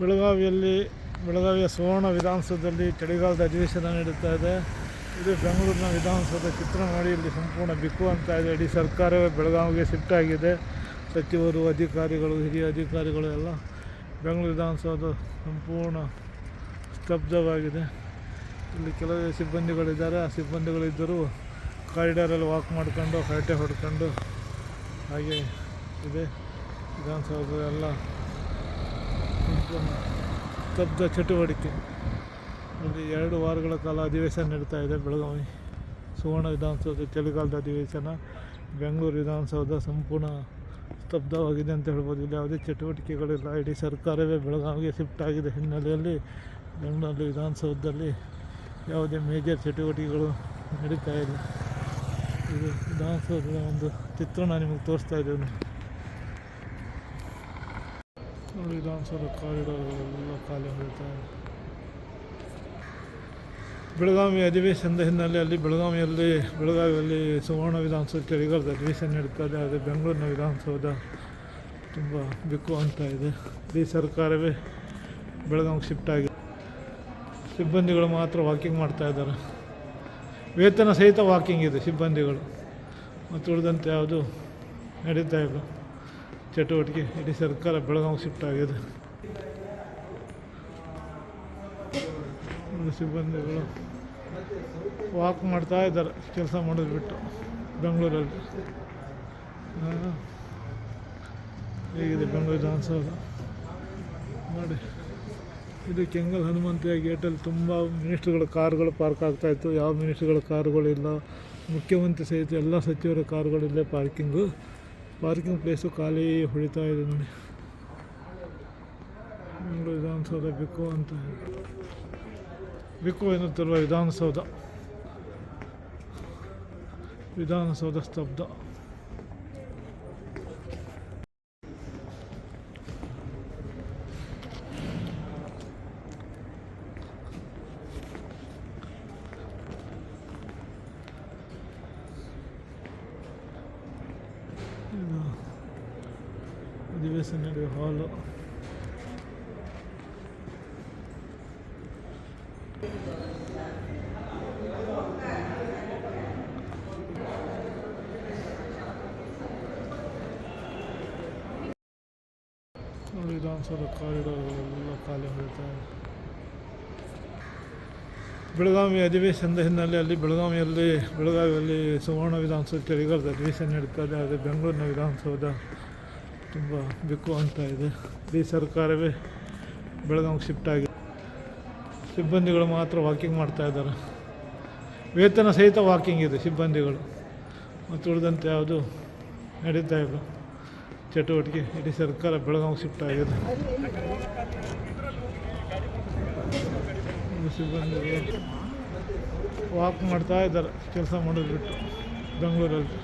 ಬೆಳಗಾವಿಯಲ್ಲಿ, ಬೆಳಗಾವಿಯ ಸುವರ್ಣ ವಿಧಾನಸೌಧದಲ್ಲಿ ಚಳಿಗಾಲದ ಅಧಿವೇಶನ ನಡೀತಾ ಇದೆ. ಇದು ಬೆಂಗಳೂರಿನ ವಿಧಾನಸೌಧ ಇಲ್ಲಿ ಸಂಪೂರ್ಣ ಬಿಕ್ಕು ಅಂತ ಇದೆ. ಇಡೀ ಸರ್ಕಾರವೇ ಬೆಳಗಾವಿಗೆ ಶಿಫ್ಟ್ ಆಗಿದೆ. ಸಚಿವರು, ಅಧಿಕಾರಿಗಳು, ಹಿರಿಯ ಅಧಿಕಾರಿಗಳು ಎಲ್ಲ ಬೆಂಗಳೂರು ವಿಧಾನಸೌಧ ಸಂಪೂರ್ಣ ಸ್ತಬ್ಧವಾಗಿದೆ. ಇಲ್ಲಿ ಕೆಲವು ಸಿಬ್ಬಂದಿಗಳಿದ್ದಾರೆ. ಆ ಸಿಬ್ಬಂದಿಗಳಿದ್ದರೂ ಕಾರಿಡಾರಲ್ಲಿ ವಾಕ್ ಮಾಡ್ಕೊಂಡು, ಹರಟೆ ಹೊಡ್ಕೊಂಡು ಹಾಗೆ ಇದೆ. ವಿಧಾನಸೌಧ ಎಲ್ಲ ಸ್ತಬ್ಧ ಚಟುವಟಿಕೆ. ಅಲ್ಲಿ ಎರಡು ವಾರಗಳ ಕಾಲ ಅಧಿವೇಶನ ನಡೀತಾ ಇದೆ. ಬೆಳಗಾವಿ ಸುವರ್ಣ ವಿಧಾನಸೌಧ ಚಳಿಗಾಲದ ಅಧಿವೇಶನ. ಬೆಂಗಳೂರು ವಿಧಾನಸೌಧ ಸಂಪೂರ್ಣ ಸ್ತಬ್ಧವಾಗಿದೆ ಅಂತ ಹೇಳ್ಬೋದು. ಇಲ್ಲಿ ಯಾವುದೇ ಚಟುವಟಿಕೆಗಳಿಲ್ಲ. ಇಡೀ ಸರ್ಕಾರವೇ ಬೆಳಗಾವಿಗೆ ಶಿಫ್ಟ್ ಆಗಿದೆ ಹಿನ್ನೆಲೆಯಲ್ಲಿ. ಬೆಂಗಳೂರು ವಿಧಾನಸೌಧದಲ್ಲಿ ಯಾವುದೇ ಮೇಜರ್ ಚಟುವಟಿಕೆಗಳು ನಡೀತಾ ಇಲ್ಲ. ಇದು ವಿಧಾನಸೌಧದ ಒಂದು ಚಿತ್ರಣ ನಿಮಗೆ ತೋರಿಸ್ತಾ ಇದ್ದೇವೆ ನೋಡಿ ವಿಧಾನಸೌಧ ಎಲ್ಲ ಖಾಲಿ ಹೋಗ್ತಾ ಬೆಳಗಾವಿ ಅಧಿವೇಶನದ ಹಿನ್ನೆಲೆಯಲ್ಲಿ ಬೆಳಗಾವಿಯಲ್ಲಿ ಬೆಳಗಾವಿಯಲ್ಲಿ ಸುವರ್ಣ ವಿಧಾನಸೌಧ ಚಳಿಗಾಲದ ಅಧಿವೇಶನ ನಡೀತಾ ಇದೆ ಅದೇ ಬೆಂಗಳೂರಿನ ವಿಧಾನಸೌಧ ತುಂಬ ಬಿಕ್ಕು ಅಂತ ಇದೆ. ಈ ಸರ್ಕಾರವೇ ಬೆಳಗಾವಿಗೆ ಶಿಫ್ಟ್ ಆಗಿದೆ ಸಿಬ್ಬಂದಿಗಳು ಮಾತ್ರ ವಾಕಿಂಗ್ ಮಾಡ್ತಾ ಇದ್ದಾರೆ. ವೇತನ ಸಹಿತ ವಾಕಿಂಗ್ ಇದೆ ಸಿಬ್ಬಂದಿಗಳು. ಮತ್ತು ಉಳಿದಂತೆ ಯಾವುದು ನಡೀತಾ ಇಲ್ಲ. ಚಟುವಟಿಕೆ ಇಡೀ ಸರ್ಕಾರ ಬೆಳಗಾವಿ ಶಿಫ್ಟ್ ಆಗಿದೆ. ಸಿಬ್ಬಂದಿಗಳು ವಾಕ್ ಮಾಡ್ತಾ ಇದ್ದಾರೆ, ಕೆಲಸ ಮಾಡೋದು ಬಿಟ್ಟು ಬೆಂಗಳೂರಲ್ಲಿ. ಹೇಗಿದೆ ಬೆಂಗಳೂರು ವಿಧಾನಸೌಧ? ನೋಡಿ ಇದು ಕೆಂಗಲ್ ಹನುಮಂತಿಯ ಗೇಟಲ್ಲಿ ತುಂಬ ಮಿನಿಸ್ಟ್ರುಗಳ ಕಾರುಗಳು ಪಾರ್ಕ್ ಆಗ್ತಾಯಿತ್ತು ಯಾವ ಮಿನಿಸ್ಟ್ರುಗಳ ಕಾರುಗಳಿಲ್ಲ, ಮುಖ್ಯಮಂತ್ರಿ ಸಹಿತ ಎಲ್ಲ ಸಚಿವರ ಕಾರುಗಳಿಲ್ಲೇ ಪಾರ್ಕಿಂಗು ಪಾರ್ಕಿಂಗ್ ಪ್ಲೇಸು ಖಾಲಿ ಹೊಡಿತಾ ಇದೆ ನೋಡಿ. ಬೆಂಗಳೂರು ವಿಧಾನಸೌಧ ಬಿಕ್ಕು ಅಂತ. ಬಿಕ್ಕು ಎನ್ನುತ್ತಿರುವ ವಿಧಾನಸೌಧ? ವಿಧಾನಸೌಧ ಸ್ತಬ್ಧ ಇದು ಅಧಿವೇಶನ ನಡೆಯುವ ಹಾಲು ವಿಧಾನಸೌಧ ಕಾರಿಡಾರ್ಗಳೆಲ್ಲ ಖಾಲಿ ಇದೆ ಬೆಳಗಾವಿ ಅಧಿವೇಶನದ ಹಿನ್ನೆಲೆಯಲ್ಲಿ ಬೆಳಗಾವಿಯಲ್ಲಿ ಬೆಳಗಾವಿಯಲ್ಲಿ ಸುವರ್ಣ ವಿಧಾನಸೌಧ ಚಳಿಗಾಲದ ಅಧಿವೇಶನ ನಡೀತಾ ಇದೆ. ಅದೇ ಬೆಂಗಳೂರಿನ ವಿಧಾನಸೌಧ. ತುಂಬ ಬೇಕು ಅಂತ ಇದೆ. ಇಡೀ ಸರ್ಕಾರವೇ ಬೆಳಗಾವಿಗೆ ಶಿಫ್ಟ್ ಆಗಿದೆ ಸಿಬ್ಬಂದಿಗಳು ಮಾತ್ರ ವಾಕಿಂಗ್ ಮಾಡ್ತಾ ಇದ್ದಾರೆ. ವೇತನ ಸಹಿತ ವಾಕಿಂಗ್ ಇದೆ ಸಿಬ್ಬಂದಿಗಳು. ಮತ್ತು ಉಳಿದಂತೆ ಯಾವುದು ನಡೀತಾ ಇಲ್ಲ. ಚಟುವಟಿಕೆ ಇಡೀ ಸರ್ಕಾರ ಬೆಳಗಾವಿ ಶಿಫ್ಟ್ ಆಗಿದೆ. ಸಿಬ್ಬಂದಿಗಳು ವಾಕ್ ಮಾಡ್ತಾ ಇದ್ದಾರೆ. ಕೆಲಸ ಮಾಡೋದು ಬಿಟ್ಟು ಬೆಂಗಳೂರಲ್ಲಿ.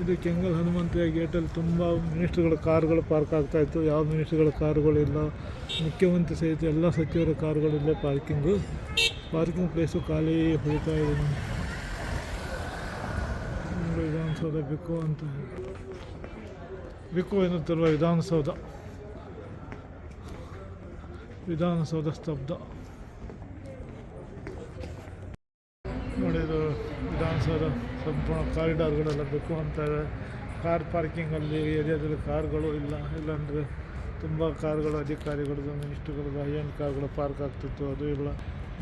ಇದು ಕೆಂಗಲ್ ಹನುಮಂತಯ್ಯ ಗೇಟಲ್ಲಿ ತುಂಬ ಮಿನಿಸ್ಟ್ರುಗಳ ಕಾರುಗಳು ಪಾರ್ಕ್ ಆಗ್ತಾಯಿತ್ತು ಯಾವ ಮಿನಿಸ್ಟ್ರುಗಳ ಕಾರುಗಳಿಲ್ಲ ಮುಖ್ಯಮಂತ್ರಿ ಸಹಿತ ಎಲ್ಲ ಸಚಿವರ ಕಾರುಗಳಿಲ್ಲ ಪಾರ್ಕಿಂಗು ಪಾರ್ಕಿಂಗ್ ಪ್ಲೇಸು ಖಾಲಿ ಹೋಗ್ತಾ ಇದೆ. ವಿಧಾನಸೌಧ ಬಿಕ್ಕು ಅಂತ. ಬಿಕ್ಕು ಎನ್ನುತ್ತಿರುವ ವಿಧಾನಸೌಧ? ವಿಧಾನಸೌಧ ಸ್ತಬ್ಧ ನೋಡಿ ಇದು ವಿಧಾನಸೌಧ ಸಂಪೂರ್ಣ ಕಾರಿಡಾರ್ಗಳೆಲ್ಲ ಬೇಕು ಅಂತಾರೆ ಕಾರ್ ಪಾರ್ಕಿಂಗಲ್ಲಿ ಏರಿಯಾದಲ್ಲಿ ಕಾರ್ಗಳು ಇಲ್ಲ. ಇಲ್ಲಾಂದರೆ ತುಂಬ ಕಾರ್ಗಳು ಅಧಿಕಾರಿಗಳದ್ದು ಮಿನಿಸ್ಟ್ರುಗಳದ್ದು ಎಂಡ್ ಕಾರ್ಗಳು ಪಾರ್ಕ್ ಆಗ್ತಿತ್ತು. ಅದು ಇಲ್ಲ.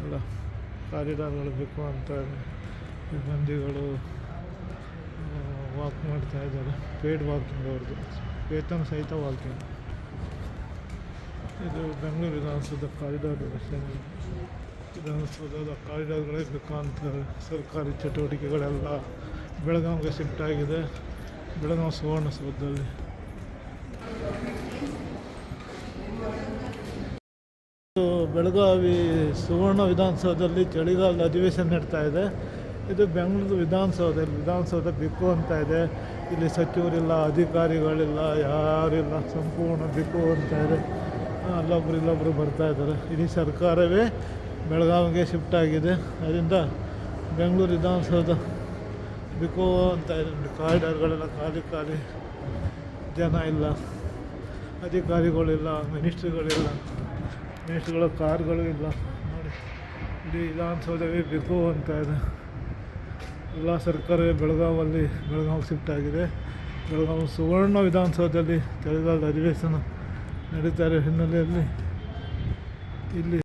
ಎಲ್ಲ ಕಾರಿಡಾರ್ಗಳು ಬೇಕು ಅಂತಾರೆ ಸಿಬ್ಬಂದಿಗಳು ವಾಕ್ ಮಾಡ್ತಾ ಇದ್ದಾರೆ. ಪೇಡ್ ವಾಕಿಂಗ್ ಅವ್ರದ್ದು. ವೇತನ ಸಹಿತ ವಾಕಿಂಗ್ ಇದು ಬೆಂಗಳೂರು ವಿಧಾನಸೌಧ ಕಾರಿಡಾರ್ ವಿಧಾನಸೌಧದ ಕಾರಿಡಾರ್ಗಳೇ ಬೇಕು ಸರ್ಕಾರಿ ಚಟುವಟಿಕೆಗಳೆಲ್ಲ ಬೆಳಗಾವಿಗೆ ಶಿಫ್ಟ್ ಆಗಿದೆ. ಬೆಳಗಾವಿ ಸುವರ್ಣಸೌಧದಲ್ಲಿ. ಬೆಳಗಾವಿ ಸುವರ್ಣ ವಿಧಾನಸೌಧದಲ್ಲಿ ಚಳಿಗಾಲದ ಅಧಿವೇಶನ ನಡೀತಾ ಇದೆ. ಇದು ಬೆಂಗಳೂರು ವಿಧಾನಸೌಧ ವಿಧಾನಸೌಧ ಬಿಕ್ಕು ಅಂತ ಇದೆ. ಇಲ್ಲಿ ಸಚಿವರಿಲ್ಲ, ಅಧಿಕಾರಿಗಳಿಲ್ಲ, ಯಾರಿಲ್ಲ, ಸಂಪೂರ್ಣ ಬಿಕ್ಕು ಅಂತ ಇದೆ. ಅಲ್ಲೊಬ್ರು ಇಲ್ಲೊಬ್ಬರು ಬರ್ತಾ ಇದ್ದಾರೆ. ಇಡೀ ಸರ್ಕಾರವೇ ಬೆಳಗಾವಿಗೆ ಶಿಫ್ಟ್ ಆಗಿದೆ. ಅದರಿಂದ ಬೆಂಗಳೂರು ವಿಧಾನಸೌಧ, ಬಿಕೋ ಅಂತ ಕಾರಿಡಾರ್ಗಳೆಲ್ಲ ಖಾಲಿ ಖಾಲಿ. ಜನ ಇಲ್ಲ. ಅಧಿಕಾರಿಗಳಿಲ್ಲ, ಮಿನಿಸ್ಟ್ರಿಗಳಿಲ್ಲ. ಮಿನಿಸ್ಟ್ರಿಗಳ ಕಾರ್ಗಳು ಇಲ್ಲ. ನೋಡಿ, ಇಡೀ ವಿಧಾನಸೌಧವೇ ಬಿಕೋ ಅಂತ ಇದೆ. ಎಲ್ಲ ಸರ್ಕಾರವೇ ಬೆಳಗಾವಲ್ಲಿ, ಬೆಳಗಾವಿಗೆ ಶಿಫ್ಟ್ ಆಗಿದೆ. ಬೆಳಗಾವಿ ಸುವರ್ಣ ವಿಧಾನಸೌಧದಲ್ಲಿ ಚಳಿಗಾಲದ ಅಧಿವೇಶನ ನಡೀತಾ ಇರೋ ಹಿನ್ನೆಲೆಯಲ್ಲಿ ಇಲ್ಲಿ